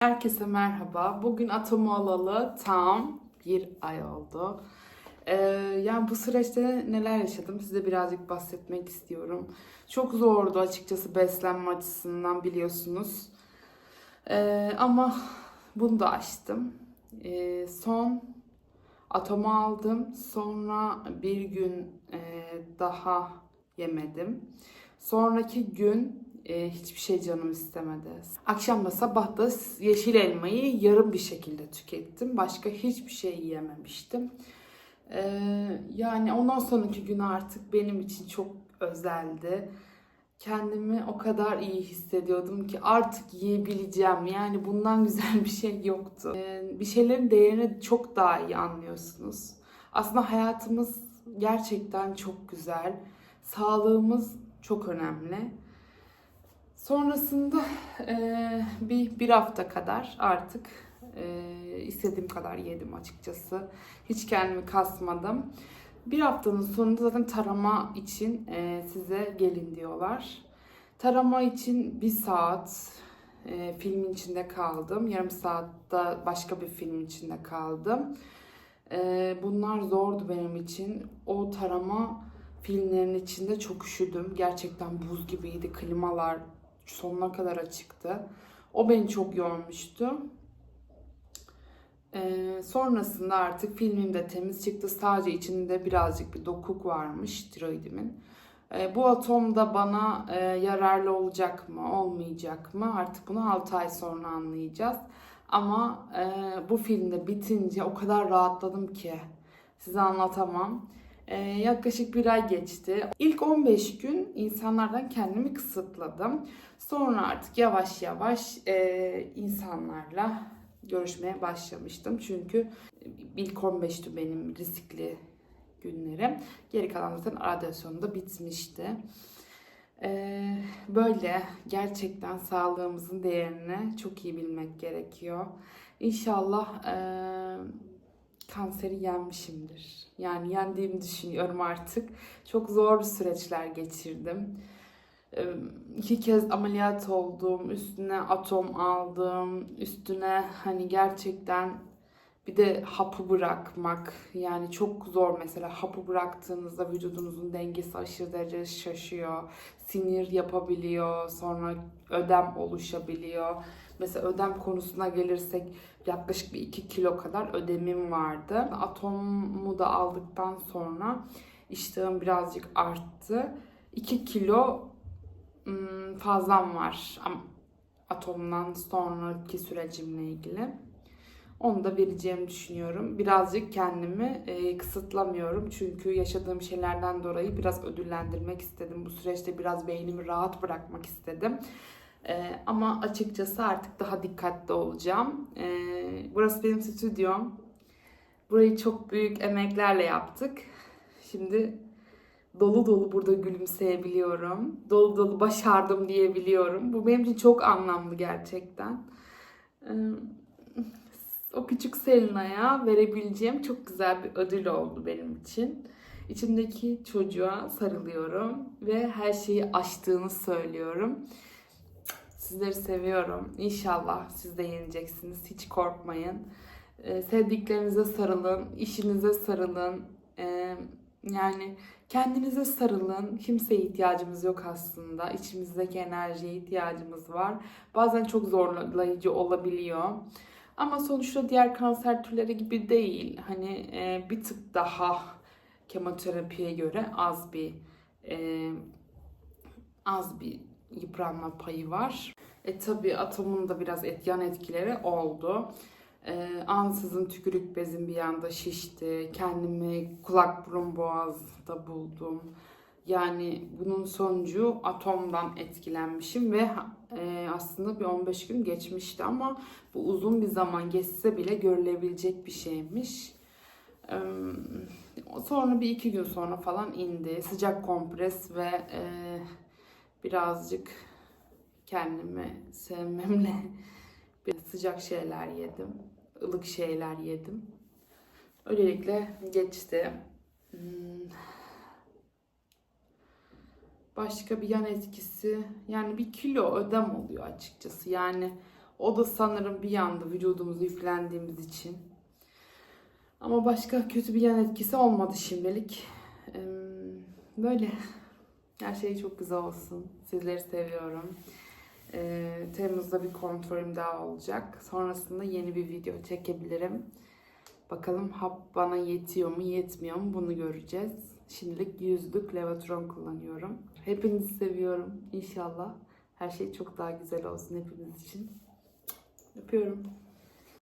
Herkese merhaba. Bugün atomu alalı tam bir ay oldu. Ee, yani bu süreçte neler yaşadım size birazcık bahsetmek istiyorum. Çok zordu açıkçası beslenme açısından biliyorsunuz. Ee, ama bunu da aştım. Ee, son atomu aldım. Sonra bir gün e, daha yemedim. Sonraki gün e, hiçbir şey canım istemedi. Akşam da sabah da yeşil elmayı yarım bir şekilde tükettim. Başka hiçbir şey yiyememiştim. E, yani ondan sonraki gün artık benim için çok özeldi. Kendimi o kadar iyi hissediyordum ki artık yiyebileceğim. Yani bundan güzel bir şey yoktu. E, bir şeylerin değerini çok daha iyi anlıyorsunuz. Aslında hayatımız gerçekten çok güzel. Sağlığımız çok önemli. Sonrasında eee, bir, bir hafta kadar artık eee, istediğim kadar yedim açıkçası. Hiç kendimi kasmadım. Bir haftanın sonunda zaten tarama için eee, size gelin diyorlar. Tarama için bir saat eee, filmin içinde kaldım. Yarım saatte başka bir film içinde kaldım. Eee, bunlar zordu benim için. O tarama filmlerin içinde çok üşüdüm. Gerçekten buz gibiydi. Klimalar sonuna kadar açıktı. O beni çok yormuştu. Ee, sonrasında artık filmim de temiz çıktı. Sadece içinde birazcık bir dokuk varmış tiroidimin. Ee, bu atom da bana e, yararlı olacak mı, olmayacak mı? Artık bunu 6 ay sonra anlayacağız. Ama e, bu filmde bitince o kadar rahatladım ki size anlatamam. Ee, yaklaşık bir ay geçti. İlk 15 gün insanlardan kendimi kısıtladım. Sonra artık yavaş yavaş e, insanlarla görüşmeye başlamıştım. Çünkü ilk 15'tü benim riskli günlerim. Geri kalan zaten radyasyonda bitmişti. Ee, böyle gerçekten sağlığımızın değerini çok iyi bilmek gerekiyor. İnşallah e, kanseri yenmişimdir. Yani yendiğimi düşünüyorum artık. Çok zor süreçler geçirdim. Ee, İki kez ameliyat oldum. Üstüne atom aldım. Üstüne hani gerçekten bir de hapı bırakmak. Yani çok zor mesela hapı bıraktığınızda vücudunuzun dengesi aşırı derece şaşıyor. Sinir yapabiliyor. Sonra ödem oluşabiliyor. Mesela ödem konusuna gelirsek yaklaşık bir 2 kilo kadar ödemim vardı. Atomu da aldıktan sonra iştahım birazcık arttı. 2 kilo fazlam var atomdan sonraki sürecimle ilgili. Onu da vereceğimi düşünüyorum. Birazcık kendimi e, kısıtlamıyorum. Çünkü yaşadığım şeylerden dolayı biraz ödüllendirmek istedim. Bu süreçte biraz beynimi rahat bırakmak istedim. E, ama açıkçası artık daha dikkatli olacağım. E, burası benim stüdyom. Burayı çok büyük emeklerle yaptık. Şimdi dolu dolu burada gülümseyebiliyorum. Dolu dolu başardım diyebiliyorum. Bu benim için çok anlamlı gerçekten. E, o küçük Selina'ya verebileceğim çok güzel bir ödül oldu benim için. İçimdeki çocuğa sarılıyorum ve her şeyi aştığını söylüyorum. Sizleri seviyorum. İnşallah siz de yeneceksiniz. Hiç korkmayın. Ee, sevdiklerinize sarılın, işinize sarılın. Ee, yani kendinize sarılın. Kimseye ihtiyacımız yok aslında. İçimizdeki enerjiye ihtiyacımız var. Bazen çok zorlayıcı olabiliyor. Ama sonuçta diğer kanser türleri gibi değil. Hani e, bir tık daha kemoterapiye göre az bir e, az bir yıpranma payı var. E tabi atomun da biraz et, yan etkileri oldu. E, ansızın tükürük bezim bir anda şişti. Kendimi kulak burun boğazda buldum. Yani bunun sonucu atomdan etkilenmişim ve e, aslında bir 15 gün geçmişti ama bu uzun bir zaman geçse bile görülebilecek bir şeymiş. E, sonra bir iki gün sonra falan indi. Sıcak kompres ve e, birazcık kendimi sevmemle bir sıcak şeyler yedim. ılık şeyler yedim. Öylelikle geçti. Hmm. Başka bir yan etkisi yani bir kilo ödem oluyor açıkçası. Yani O da sanırım bir yanda vücudumuza yüklendiğimiz için. Ama başka kötü bir yan etkisi olmadı şimdilik. Böyle. Her şey çok güzel olsun. Sizleri seviyorum. Temmuz'da bir kontrolüm daha olacak. Sonrasında yeni bir video çekebilirim. Bakalım hap bana yetiyor mu yetmiyor mu bunu göreceğiz. Şimdilik yüzlük Levatron kullanıyorum. Hepinizi seviyorum. İnşallah her şey çok daha güzel olsun hepimiz için. Öpüyorum.